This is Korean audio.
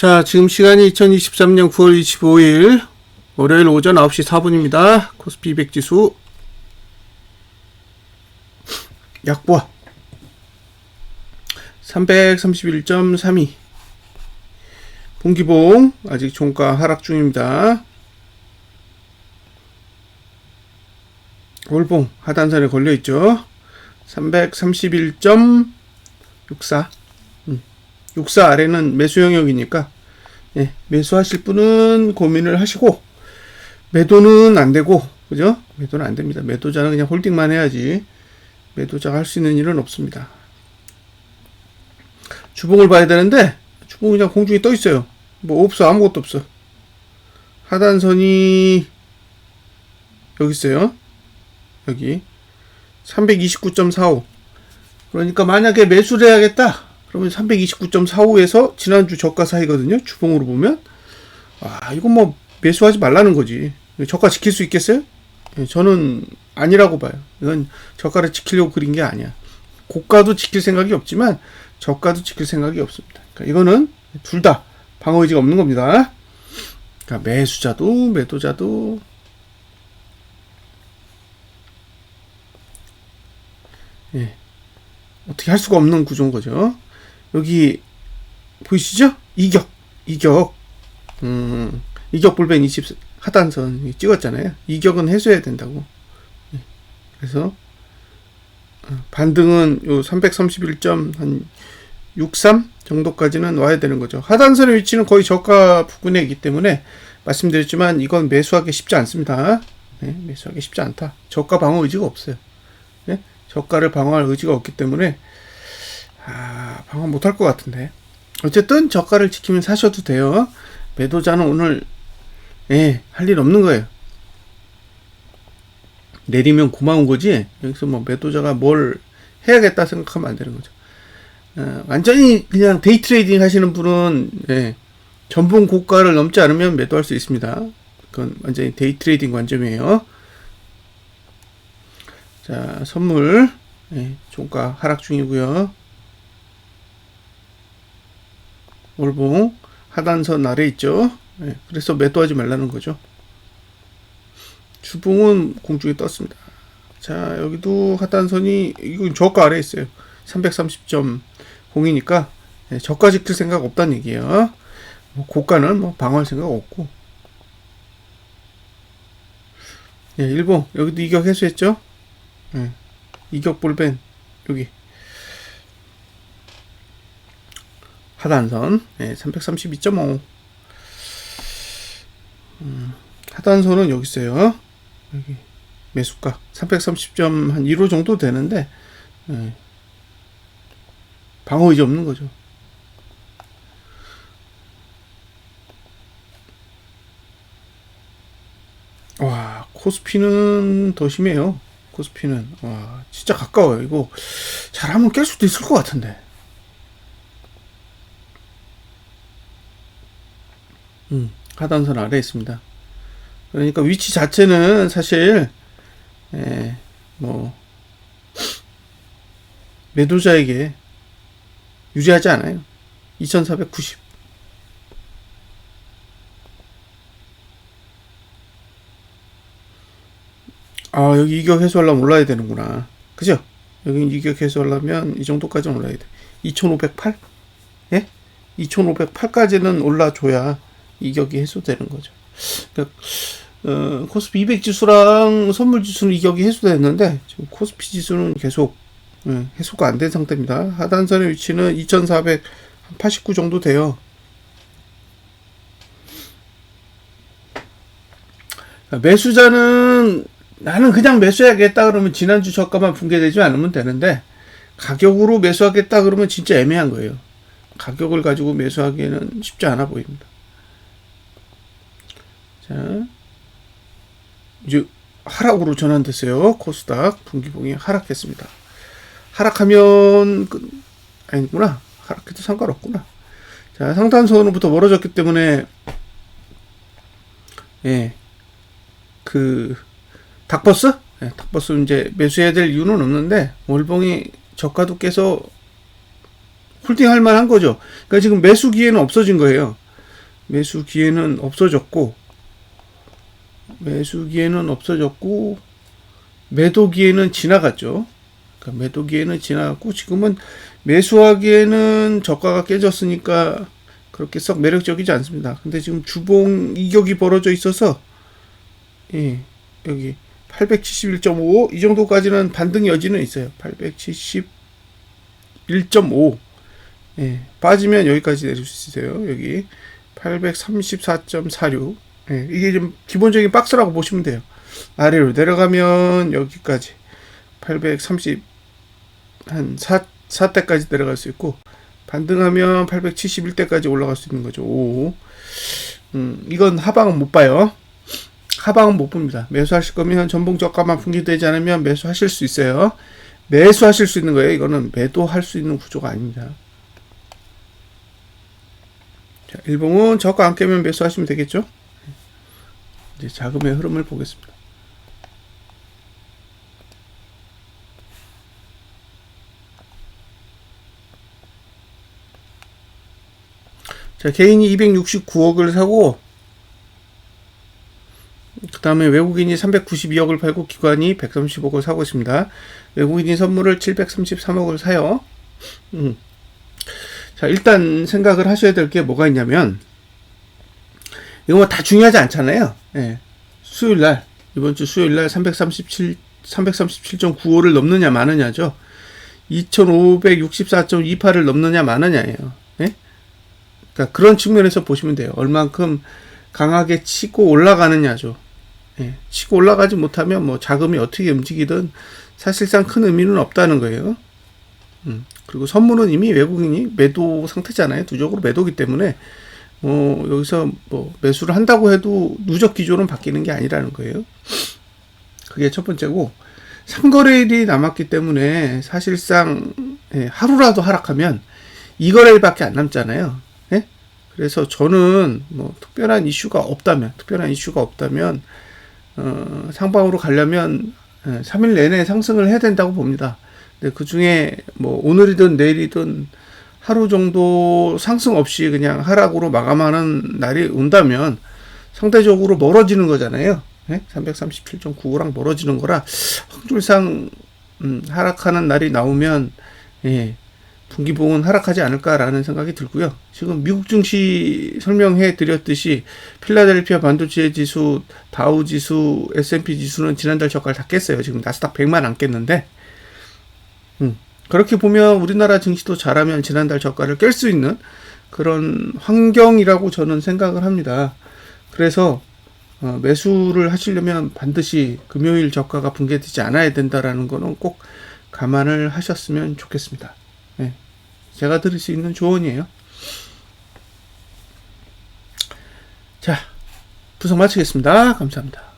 자, 지금 시간이 2023년 9월 25일 월요일 오전 9시 4분입니다. 코스피 200 지수 약보아 331.32 분기봉 아직 종가 하락 중입니다. 월봉 하단선에 걸려 있죠. 331.64 64 아래는 매수 영역이니까 예, 매수하실 분은 고민을 하시고 매도는 안 되고 그죠? 매도는 안 됩니다. 매도자는 그냥 홀딩만 해야지 매도자가 할 수 있는 일은 없습니다. 주봉을 봐야 되는데 주봉 그냥 공중에 떠 있어요. 뭐 없어 아무것도 없어. 하단선이 여기 있어요. 여기 329.45 그러니까 만약에 매수를 해야겠다 그러면 329.45에서 지난주 저가 사이거든요. 주봉으로 보면. 아 이건 뭐 매수하지 말라는 거지. 저가 지킬 수 있겠어요? 예, 저는 아니라고 봐요. 이건 저가를 지키려고 그린 게 아니야. 고가도 지킬 생각이 없지만 저가도 지킬 생각이 없습니다. 그러니까 이거는 둘 다 방어 의지가 없는 겁니다. 그러니까 매수자도 매도자도. 예. 어떻게 할 수가 없는 구조인 거죠. 여기 보이시죠? 이격, 이격, 음, 이격 불변 20 하단선 찍었잖아요. 이격은 해소해야 된다고. 예. 그래서 어, 반등은 요 331.63 정도까지는 와야 되는 거죠. 하단선의 위치는 거의 저가 부근에 있기 때문에 말씀드렸지만 이건 매수하기 쉽지 않습니다. 네, 매수하기 쉽지 않다. 저가 방어 의지가 없어요. 네? 저가를 방어할 의지가 없기 때문에 아, 방어 못할 것 같은데. 어쨌든 저가를 지키면 사셔도 돼요. 매도자는 오늘 예, 할 일 없는 거예요. 내리면 고마운 거지. 여기서 뭐 매도자가 뭘 해야겠다 생각하면 안 되는 거죠. 어, 완전히 그냥 데이 트레이딩 하시는 분은 예, 전분 고가를 넘지 않으면 매도할 수 있습니다. 그건 완전히 데이 트레이딩 관점이에요. 자, 선물. 예, 종가 하락 중이고요. 월봉 하단선 아래 있죠. 예, 그래서 매도하지 말라는 거죠. 주봉은 공중에 떴습니다. 자, 여기도 하단선이 이건 저가 아래 있어요. 330.0이니까 예, 저가 지킬 생각 없다는 얘기예요. 뭐 고가는 뭐 방어할 생각 없고. 예, 일봉 여기도 이격 해소했죠. 예, 이격 볼벤 여기 하단선. 예, 332.5 음, 하단선은 여기 있어요. 여기 매수가 330점 한 1호 정도 되는데 예, 방어 의지 없는 거죠. 와 코스피는 더 심해요. 코스피는. 와 진짜 가까워요. 이거 잘하면 깰 수도 있을 것 같은데 음 하단선 아래 있습니다 그러니까 위치 자체는 사실 에, 뭐 매도자에게 유리하지 않아요 2490 아 여기 이격 해소하려면 올라야 되는구나 그죠? 여기 이격 해소하려면 이 정도까지는 올라야 돼 2508? 예? 2508까지는 올라줘야 이격이 해소되는 거죠 그러니까 어, 코스피 200 지수랑 선물 지수는 이격이 해소됐는데 지금 코스피 지수는 계속 예, 해소가 안 된 상태입니다 하단선의 위치는 2489 정도 돼요 매수자는 나는 그냥 매수해야겠다 그러면 지난주 저가만 붕괴되지 않으면 되는데 가격으로 매수하겠다 그러면 진짜 애매한 거예요. 가격을 가지고 매수하기에는 쉽지 않아 보입니다. 자, 이제 하락으로 전환됐어요. 코스닥 분기봉이 하락했습니다. 하락하면 그, 아니구나. 하락해도 상관없구나. 자, 상단선으로부터 멀어졌기 때문에 예, 그 닥버스? 네, 닥버스 이제 매수해야 될 이유는 없는데 월봉이 저가도 깨서 홀딩할 만한 거죠. 그러니까 지금 매수 기회는 없어진 거예요. 매수 기회는 없어졌고 매수 기회는 없어졌고 매도 기회는 지나갔죠. 그러니까 매도 기회는 지나갔고 지금은 매수하기에는 저가가 깨졌으니까 그렇게 썩 매력적이지 않습니다. 근데 지금 주봉 이격이 벌어져 있어서 예, 여기 871.5 이 정도까지는 반등 여지는 있어요. 871.5 예, 빠지면 여기까지 내릴 수 있어요. 여기 834.46 예, 이게 좀 기본적인 박스라고 보시면 돼요. 아래로 내려가면 여기까지 830 한 4, 4대까지 내려갈 수 있고 반등하면 871대까지 올라갈 수 있는 거죠. 오. 음, 이건 하방은 못 봐요. 하방은 못 봅니다. 매수하실 거면 전봉 저가만 분기되지 않으면 매수하실 수 있어요. 매수하실 수 있는 거예요. 이거는 매도할 수 있는 구조가 아닙니다. 자, 일봉은 저가 안 깨면 매수하시면 되겠죠? 이제 자금의 흐름을 보겠습니다. 자, 개인이 269억을 사고, 그 다음에 외국인이 392억을 팔고 기관이 130억을 사고 있습니다. 외국인이 선물을 733억을 사요. 음. 자, 일단 생각을 하셔야 될 게 뭐가 있냐면, 이거 뭐 다 중요하지 않잖아요. 예. 수요일 날, 이번 주 수요일 날 337, 337.95를 넘느냐 마느냐죠. 2564.28을 넘느냐 마느냐예요. 예? 그러니까 그런 측면에서 보시면 돼요. 얼만큼 강하게 치고 올라가느냐죠. 예, 치고 올라가지 못하면 뭐 자금이 어떻게 움직이든 사실상 큰 의미는 없다는 거예요. 음, 그리고 선물은 이미 외국인이 매도 상태잖아요. 누적으로 매도기 때문에 뭐 여기서 뭐 매수를 한다고 해도 누적 기조는 바뀌는 게 아니라는 거예요. 그게 첫 번째고 삼거래일이 남았기 때문에 사실상 예, 하루라도 하락하면 이거래일밖에 안 남잖아요. 예? 그래서 저는 뭐 특별한 이슈가 없다면 특별한 이슈가 없다면 어, 상방으로 가려면 예, 3일 내내 상승을 해야 된다고 봅니다. 근데 그 중에 뭐 오늘이든 내일이든 하루 정도 상승 없이 그냥 하락으로 마감하는 날이 온다면 상대적으로 멀어지는 거잖아요. 예? 337.95랑 멀어지는 거라 확률상 음, 하락하는 날이 나오면 예, 분기봉은 하락하지 않을까라는 생각이 들고요. 지금 미국 증시 설명해 드렸듯이 필라델피아 반도체 지수, 다우 지수, S&P 지수는 지난달 저가를 다 깼어요. 지금 나스닥 100만 안 깼는데 음, 그렇게 보면 우리나라 증시도 잘하면 지난달 저가를 깰 수 있는 그런 환경이라고 저는 생각을 합니다. 그래서 어, 매수를 하시려면 반드시 금요일 저가가 붕괴되지 않아야 된다라는 거는 꼭 감안을 하셨으면 좋겠습니다. 네. 제가 드릴 수 있는 조언이에요. 자, 분석 마치겠습니다. 감사합니다.